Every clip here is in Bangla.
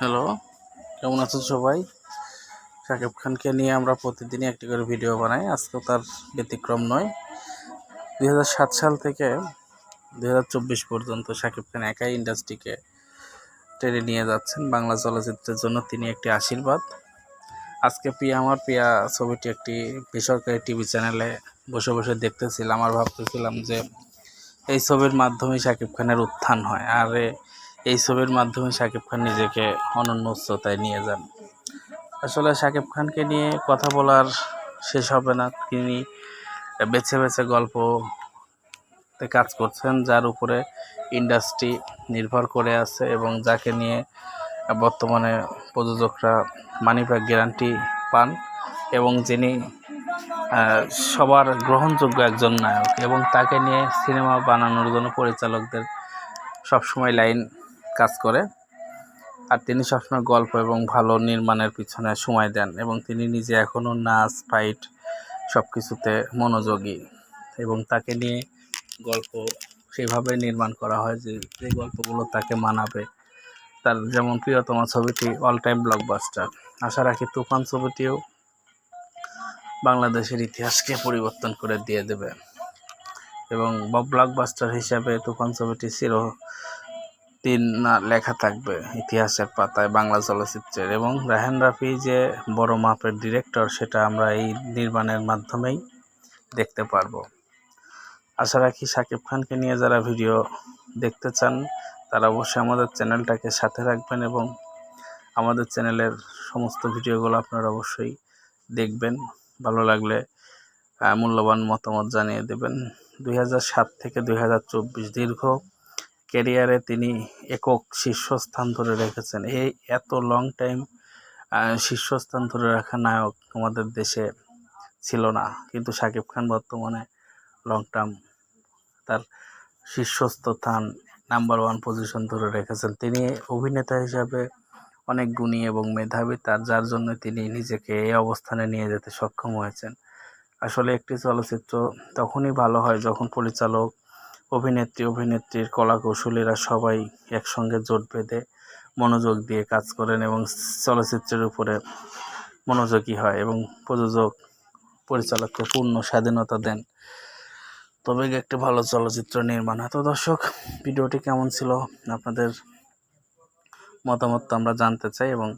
হ্যালো কেমন আছেন সবাই? শাকিব খানকে নিয়ে আমরা প্রতিদিনই একটি করে ভিডিও বানাই। আজকেও তার ব্যতিক্রম নয়। দুই সাল থেকে দু হাজার চব্বিশ পর্যন্ত শাকিব খান একাই ইন্ডাস্ট্রিকে টেনে নিয়ে যাচ্ছেন। বাংলা চলচ্চিত্রের জন্য তিনি একটি আশীর্বাদ। আজকে পিয়া আমার পিয়া ছবিটি একটি বেসরকারি টিভি চ্যানেলে বসে বসে দেখতেছিলাম আর ভাবতেছিলাম যে এই ছবির মাধ্যমে শাকিব খানের উত্থান হয়। আর এই ছবির মাধ্যমে শাকিব খান নিজেকে অনন্য উচ্চতায় নিয়ে যান। আসলে শাকিব খানকে নিয়ে কথা বলার শেষ হবে না। তিনি বেছে বেছে গল্পতে কাজ করছেন, যার উপরে ইন্ডাস্ট্রি নির্ভর করে আছে এবং যাকে নিয়ে বর্তমানে প্রযোজকরা মানি ব্যাগ গ্যারান্টি পান এবং যিনি সবার গ্রহণযোগ্য একজন নায়ক এবং তাকে নিয়ে সিনেমা বানানোর জন্য পরিচালকদের সবসময় লাইন কাজ করে। আর তিনি সবসময় গল্প এবং ভালো নির্মাণের পিছনে সময় দেন এবং তিনি নিজে এখনও নাচ, ফাইট সব কিছুতে মনোযোগী এবং তাকে নিয়ে গল্প সেভাবে নির্মাণ করা হয় যে যে গল্পগুলো তাকে মানাবে। তার যেমন প্রিয়তম ছবিটি অল টাইম ব্লকবাস্টার আশা রাখি তুফান ছবিটিও বাংলাদেশের ইতিহাসকে পরিবর্তন করে দিয়ে দেবে। এবং ব্লকবাস্টার হিসাবে তুফান ছবিটি চির দিন না লেখা থাকবে ইতিহাসের পাতায় বাংলা চলচ্চিত্রের। এবং রাহান রাফি যে বড় মাপের ডিরেক্টর, সেটা আমরা এই নির্মাণের মাধ্যমেই দেখতে পারব। আশা রাখি শাকিব খানকে নিয়ে যারা ভিডিও দেখতে চান, তারা অবশ্যই আমাদের চ্যানেলটাকে সাথে রাখবেন এবং আমাদের চ্যানেলের সমস্ত ভিডিওগুলো আপনারা অবশ্যই দেখবেন। ভালো লাগলে মূল্যবান মতামত জানিয়ে দেবেন। দুই থেকে দু হাজার চব্বিশ দীর্ঘ ক্যারিয়ারে তিনি একক শীর্ষস্থান ধরে রেখেছেন। এই এত লং টাইম শীর্ষস্থান ধরে রাখা নায়ক আমাদের দেশে ছিল না। কিন্তু শাকিব খান বর্তমানে লং টার্ম তার শীর্ষস্থান নাম্বার ওয়ান পজিশন ধরে রেখেছেন। তিনি অভিনেতা হিসাবে অনেক গুণী এবং মেধাবী, তার, যার জন্য তিনি নিজেকে এই অবস্থানে নিয়ে যেতে সক্ষম হয়েছেন। আসলে একটি চলচ্চিত্র তখনই ভালো হয় যখন পরিচালক অভিনেত্রী, অভিনেত্রীর কলা কৌশলীরা সবাই একসঙ্গে জোট বেঁধে মনোযোগ দিয়ে কাজ করেন এবং চলচ্চিত্রের উপরে মনোযোগী হয় এবং প্রযোজক, পরিচালককে পূর্ণ স্বাধীনতা দেন। তবে একটি ভালো চলচ্চিত্র নির্মাণ হয়। তো দর্শক, ভিডিওটি কেমন ছিল? আপনাদের মতামত তো আমরা জানতে চাই এবং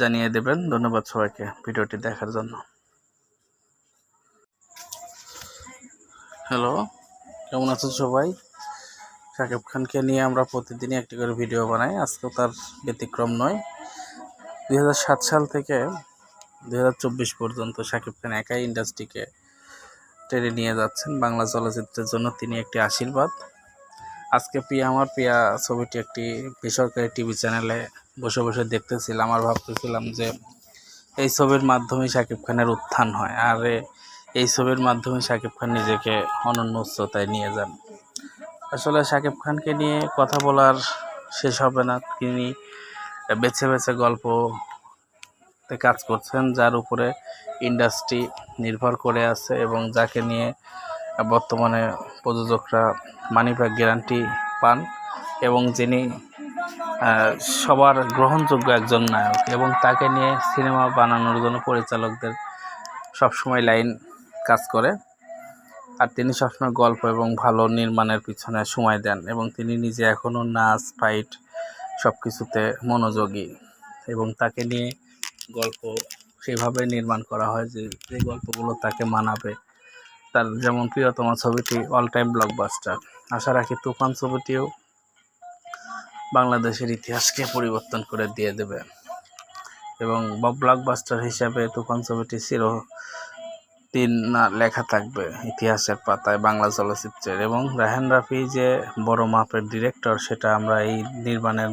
জানিয়ে দেবেন। ধন্যবাদ সবাইকে ভিডিওটি দেখার জন্য। হ্যালো কেমন আছেন সবাই? শাকিব খানকে নিয়ে আমরা প্রতিদিনই একটি করে ভিডিও বানাই। আজকেও তার ব্যতিক্রম নয়। দুই সাল থেকে দু হাজার চব্বিশ পর্যন্ত শাকিব খান একাই ইন্ডাস্ট্রিকে টেনে নিয়ে যাচ্ছেন। বাংলা চলচ্চিত্রের জন্য তিনি একটি আশীর্বাদ। আজকে পিয়া আমার পিয়া ছবিটি একটি বেসরকারি টিভি চ্যানেলে বসে বসে দেখতেছিলাম আর ভাবতেছিলাম যে এই ছবির মাধ্যমে শাকিব খানের উত্থান হয়। আর এই ছবির মাধ্যমে শাকিব খান নিজেকে অনন্য উচ্চতায় নিয়ে যান। আসলে শাকিব খানকে নিয়ে কথা বলার শেষ হবে না। তিনি বেছে বেছে গল্পতে কাজ করছেন, যার উপরে ইন্ডাস্ট্রি নির্ভর করে আছে এবং যাকে নিয়ে বর্তমানে প্রযোজকরা মানি ব্যাগ গ্যারান্টি পান এবং যিনি সবার গ্রহণযোগ্য একজন নায়ক এবং তাকে নিয়ে সিনেমা বানানোর জন্য পরিচালকদের সবসময় লাইন কাজ করে। আর তিনি সবসময় গল্প এবং ভালো নির্মাণের পিছনে সময় দেন এবং তিনি নিজে এখনও নাচ, ফাইট সব কিছুতে মনোযোগী এবং তাকে নিয়ে গল্প সেভাবে নির্মাণ করা হয় যে যে গল্পগুলো তাকে মানাবে। তার যেমন প্রিয়তম ছবিটি অল টাইম ব্লকবাস্টার আশা রাখি তুফান ছবিটিও বাংলাদেশের ইতিহাসকে পরিবর্তন করে দিয়ে দেবে। এবং ব্লকবাস্টার হিসাবে তুফান ছবিটি চির দিন না লেখা থাকবে, ইতিহাসের পাতায় বাংলা চলচ্চিত্রের। এবং রাহান রাফি যে বড় মাপের ডিরেক্টর সেটা আমরা এই নির্মাণের